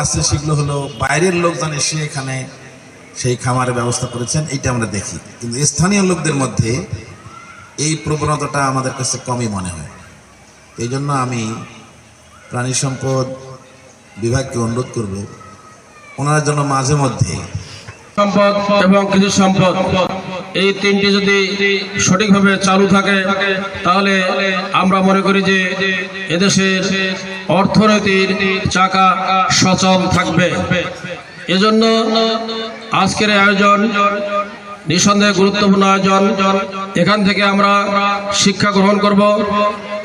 আসছে সেগুলো হলো বাইরের লোকজন এসে এখানে সেই খামারের ব্যবস্থা করেছেন এটা আমরা দেখি। কিন্তু স্থানীয় লোকদের মধ্যে এই প্রবণতাটা আমাদের কাছে কমই মনে হয়। এই জন্য আমি প্রাণী সম্পদ বিভাগকে অনুরোধ করব, ওনার জন্য মাঝে মধ্যে সম্পদ এবং কিছু সম্পদ। এই তিনটি যদি সঠিকভাবে চালু থাকে, তাহলে আমরা মনে করি যে এদেশের অর্থনীতির চাকা সচল থাকবে। এজন্য আজকের আয়োজন নিঃসন্দেহে গুরুত্বপূর্ণ আয়োজন। এখান থেকে আমরা শিক্ষা গ্রহণ করব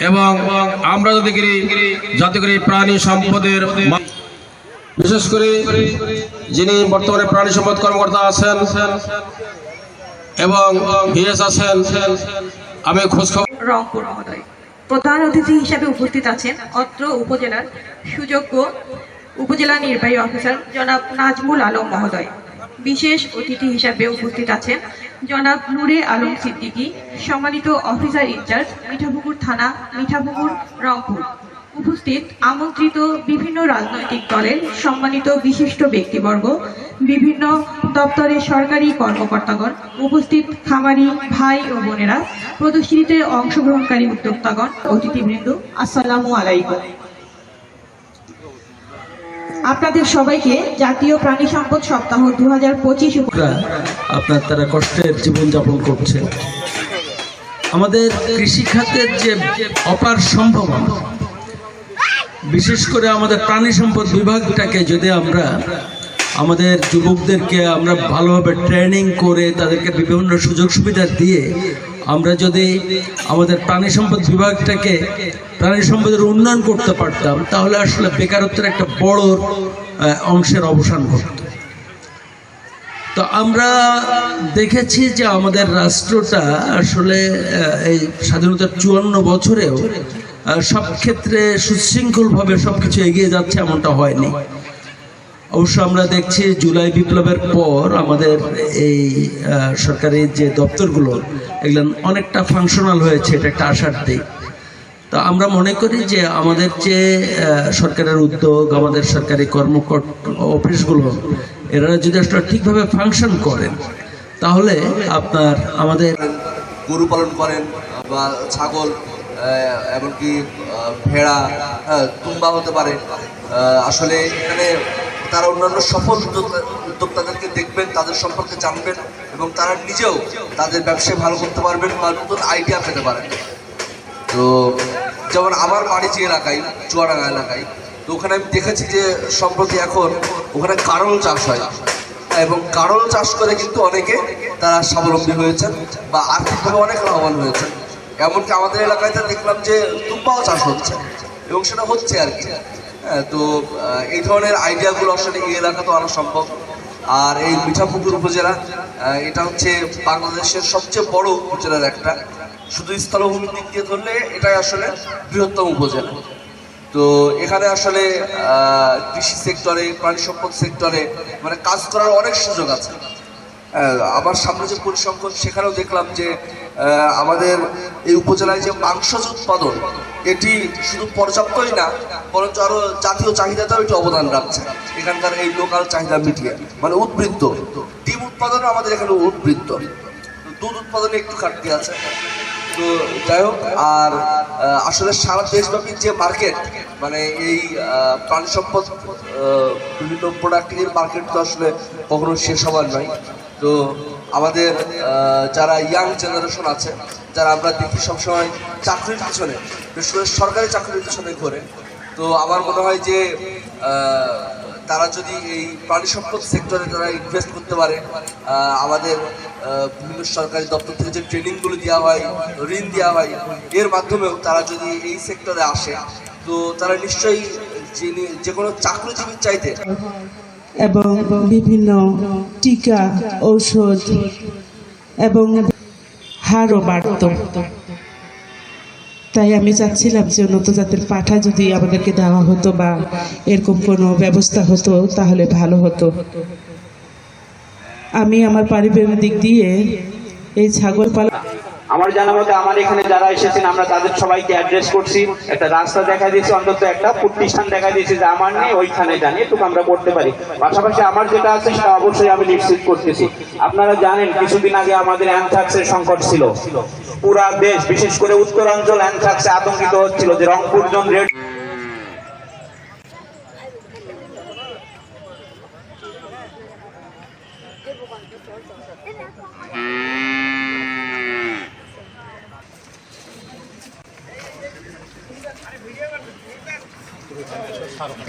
এবং আমরা যদি করি, যাতে করে প্রাণী সম্পদের বিশেষ করে যিনি বর্তমানে প্রাণী সম্পদ কর্মকর্তা আছেন এবং ভিএস আছেন, আমি খোঁজখবর রংপুর মহোদয়। প্রধান অতিথি হিসেবে উপস্থিত আছেন অত্র উপজেলার সুযোগ্য উপজেলা নির্বাহী অফিসার জনাব নাজমুল আলম মহোদয়। বিশেষ অতিথি হিসাবে উপস্থিত আছেন জনাব নূরে আলম সিদ্দিকী, সম্মানিত অফিসার ইনচার্জ মিঠাপুকুর থানা, মিঠাপুকুর, রংপুর। উপস্থিত আমন্ত্রিত বিভিন্ন রাজনৈতিক দলের সম্মানিত বিশিষ্ট ব্যক্তিবর্গ, বিভিন্ন দপ্তরের সরকারি কর্মকর্তাগণ, উপস্থিত খামারি ভাই ও বোনেরা, প্রদর্শনীতে অংশগ্রহণকারী উদ্যোক্তাগণ, অতিথিবৃন্দ, আসসালামু আলাইকুম। আপনাদের সবাইকে জাতীয় প্রাণী সম্পদ সপ্তাহ দু হাজার পঁচিশ আপনার তারা কষ্টের জীবনযাপন করছে। আমাদের কৃষিখাতের যে অপার সম্ভাবনা বিশেষ করে আমাদের প্রাণী সম্পদ বিভাগটাকে যদি আমরা আমাদের যুবকদেরকে আমরা ভালোভাবে ট্রেনিং করে তাদেরকে বিভিন্ন সুযোগ সুবিধা দিয়ে আমরা যদি আমাদের প্রাণী সম্পদ বিভাগটাকে, প্রাণী সম্পদের উন্নয়ন করতে পারতাম, তাহলে আসলে বেকারত্বের একটা বড় অংশের অবসান ঘটত। তো আমরা দেখেছি যে আমাদের রাষ্ট্রটা আসলে এই স্বাধীনতার চুয়ান্ন বছরেও সব ক্ষেত্রে সুশৃঙ্খলভাবে সব কিছু এগিয়ে যাচ্ছে এমনটা হয়নি। অবশ্য আমরা দেখছি জুলাই বিপ্লবের পর আমাদের এই সরকারি যে দপ্তরগুলো এগুলো অনেকটা ফাংশনাল হয়েছে এটা একটা আশার দিক। তো আমরা মনে করি যে আমাদের যে সরকারের উদ্যোগ আমাদের সরকারি কর্মকর্ত অফিসগুলো এরা যদি আসলে ঠিকভাবে ফাংশন করেন তাহলে আপনার আমাদের গরু পালন করেন বা ছাগল এমনকি ভেড়া হ্যাঁ, তুম্বা হতে পারে। আসলে এখানে তারা অন্যান্য সফল উদ্যোক্তা- উদ্যোক্তাদেরকে দেখবেন, তাদের সম্পর্কে জানবেন এবং তারা নিজেও তাদের ব্যবসায় ভালো করতে পারবেন বা নতুন আইডিয়া পেতে পারেন। তো যেমন আমার বাড়ি যে এলাকায়, চুয়াডাঙ্গা এলাকায়, তো ওখানে আমি দেখেছি যে সম্প্রতি এখন ওখানে কারল চাষ হয় এবং কারল চাষ করে কিন্তু অনেকে তারা স্বাবলম্বী হয়েছেন বা আর্থিকভাবে অনেক লাভবান হয়েছেন। এমনকি আমাদের এলাকায় দেখলাম যে তুম্বাও চাষ হচ্ছে এবং সেটা হচ্ছে আর কি। তো এই ধরনের আইডিয়াগুলো আসলে এই এলাকা তো আনা সম্ভব। আর এই মিঠাপুকুর উপজেলা এটা হচ্ছে বাংলাদেশের সবচেয়ে বড় উপজেলার একটা। শুধু স্থলভূমির দিক দিয়ে ধরলে এটাই আসলে বৃহত্তম উপজেলা। তো, এখানে আসলে কৃষি সেক্টরে প্রাণী সম্পদ সেক্টরে মানে কাজ করার অনেক সুযোগ আছে। আমার সামনে যে পরিসংখ্যান সেখানেও দেখলাম যে আমাদের এই উপজেলায় যে মাংসজ উৎপাদন, এটি শুধু পর্যাপ্তই না, বরঞ্চ আরও জাতীয় চাহিদাতেও এটি অবদান রাখছে। এখানকার এই লোকাল চাহিদা মিটিয়ে মানে উদ্বৃত্ত। ডিম উৎপাদনও আমাদের এখানে উদ্বৃত্ত। দুধ উৎপাদনে একটু ঘাটতি আছে। তো যাই হোক, আর আসলে সারা দেশব্যাপী যে মার্কেট মানে এই প্রাণী সম্পদ বিভিন্ন প্রোডাক্টের মার্কেট তো আসলে কখনো শেষ হবার নয়। তো আমাদের যারা ইয়াং জেনারেশন আছে, যারা আমরা দেখি সবসময় চাকরির পিছনে, বিশেষ করে সরকারি চাকরির পিছনে ঘোরে, তো আমার মনে হয় যে তারা যদি এই প্রাণী সম্পদ সেক্টরে তারা ইনভেস্ট করতে পারে আমাদের বিভিন্ন সরকারি দপ্তর থেকে যে ট্রেনিংগুলো দেওয়া হয়, ঋণ দেওয়া হয়, এর মাধ্যমেও তারা যদি এই সেক্টরে আসে, তো তারা নিশ্চয়ই যে- কোনো চাকরিজীবীর চাইতে এবং বিভিন্ন টিকা ঔষধ এবং হারও বাড়ত। তাই আমি চাচ্ছিলাম যে উন্নত জাতের পাঠা যদি আমাদেরকে দেওয়া হতো বা এরকম কোনো ব্যবস্থা হতো, তাহলে ভালো হতো। আমি আমার পারিবারিক দিক দিয়ে এই ছাগল পালন আমার জানা মতে আমার এখানে যারা এসেছেন, আমরা তাদের সবাইকে অ্যাড্রেস করছি। একটা রাস্তা দেখা দিয়েছি, অন্তত একটা প্রতিষ্ঠান দেখা দিয়েছি যে আমার নেই, ওইখানে জানি এটুকু আমরা করতে পারি। পাশাপাশি আমার যেটা আছে, সেটা অবশ্যই আমি নিশ্চিত করতেছি। আপনারা জানেন, কিছুদিন আগে আমাদের অ্যানথ্রাক্সের সংকট ছিল। পুরা দেশ, বিশেষ করে উত্তরাঞ্চল অ্যানথ্রাক্সে আতঙ্কিত হচ্ছিল যে রংপুর জন রেড স্মারক